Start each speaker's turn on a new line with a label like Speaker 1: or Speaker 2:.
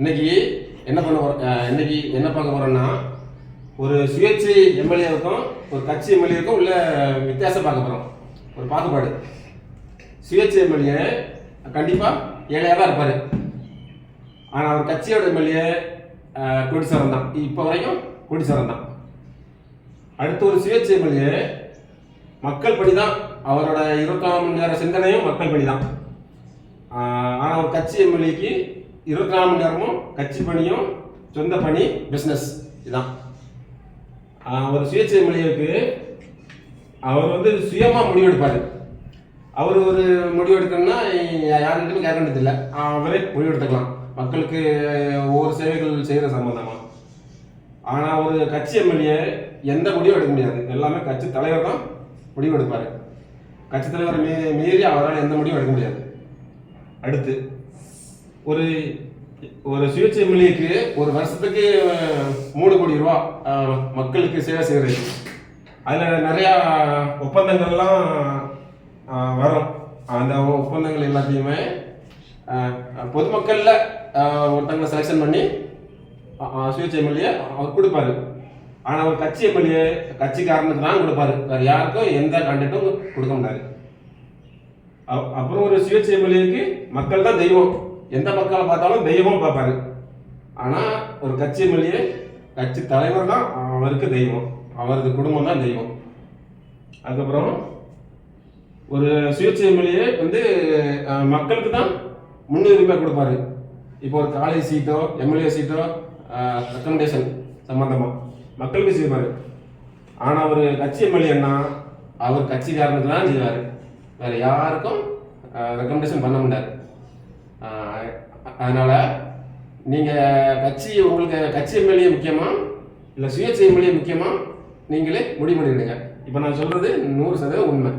Speaker 1: இன்னைக்கு என்ன பண்ண போறோம்? இன்னைக்கு என்ன பார்க்க போறோம்னா ஒரு சுயேட்சை எம்எல்ஏவுக்கும் ஒரு கட்சி எம்எல்ஏவுக்கும் உள்ள வித்தியாசம் பார்க்க போறோம். ஒரு பாகுபாடு. சுயேட்சை எம்எல்ஏ கண்டிப்பா ஏழையாக தான் இருப்பாரு. ஆனால் அவர் கட்சியோட எம்எல்ஏ கோடீஸ்வரன் தான். இப்போ வரைக்கும் கோடீஸ்வரன் தான். அடுத்து ஒரு சுயேட்சை எம்எல்ஏ மக்கள் பணி தான். அவரோட இருபத்தாம் மணி நேர சிந்தனையும் மக்கள் பணி தான். ஆனால் ஒரு கட்சி எம்எல்ஏக்கு இருபத்தி நாலு மணி நேரமும் கட்சி பணியும் சொந்த பணி பிஸ்னஸ் இதுதான் ஒரு சுயேட்சை எம்எல்ஏவுக்கு அவர் வந்து சுயமாக முடிவெடுப்பார். அவர் ஒரு முடிவெடுக்கணும்னா யாருக்கிட்டும் கேட்கறது இல்லை அவரே முடிவெடுத்துக்கலாம். மக்களுக்கு ஒவ்வொரு சேவைகள் செய்கிற சம்மந்தமாக ஆனால் ஒரு கட்சி எம்எல்ஏ எந்த முடிவும் எடுக்க முடியாது. எல்லாமே கட்சி தலைவர் தான் முடிவு எடுப்பார் கட்சி தலைவர் மீ மீறி அவரால் எந்த முடிவும் எடுக்க முடியாது. அடுத்து ஒரு ஒரு சுயேட்சை எம்எல்ஏக்கு ஒரு வருஷத்துக்கு மூணு கோடி ரூபா மக்களுக்கு சேவை செய்கிறது அதில் நிறையா ஒப்பந்தங்கள்லாம் வரும். அந்த ஒப்பந்தங்கள் எல்லாத்தையுமே பொதுமக்களில் ஒருத்தங்க ஒருத்தங்களை செலெக்ஷன் பண்ணி சுயேட்சை எம்எல்ஏ அவர் கொடுப்பாரு. ஆனால் ஒரு கட்சி எம்எல்ஏ கட்சிக்காரனுக்கு தான் கொடுப்பாரு. வேறு யாருக்கும் எந்த கான்டாக்டும் கொடுக்க முடியாது. அப்புறம் ஒரு சுயேட்சை எம்எல்ஏக்கு மக்கள் தான் தெய்வம். எந்த மக்களை பார்த்தாலும் தெய்வம் பார்ப்பாரு. ஆனால் ஒரு கட்சி எம்எல்ஏ கட்சி தலைவர் தான் அவருக்கு தெய்வம். அவரது குடும்பம் தான் தெய்வம். அதுக்கப்புறம் ஒரு சுயேட்சை எம்எல்ஏ வந்து மக்களுக்கு தான் முன்னுரிமை கொடுப்பாரு. இப்போ ஒரு காலேஜ் சீட்டோ எம்எல்ஏ சீட்டோ ரெக்கமெண்டேஷன் சம்மந்தமாக மக்களுக்கு செய்வார். ஆனால் ஒரு கட்சி எம்எல்ஏன்னா அவர் கட்சிக்காரனுக்கு தான் செய்வார். வேற யாருக்கும் ரெக்கமெண்டேஷன் பண்ண முடியாது அதனால் நீங்கள் கட்சி உங்களுக்கு கட்சி எம்எல்ஏ முக்கியமா? இல்லை சுயேட்சை எம்எல்ஏ முக்கியமா? நீங்களே முடிவு பண்ணிவிடுங்க இப்போ நான் சொல்கிறது நூறு சதவீதம் உண்மை.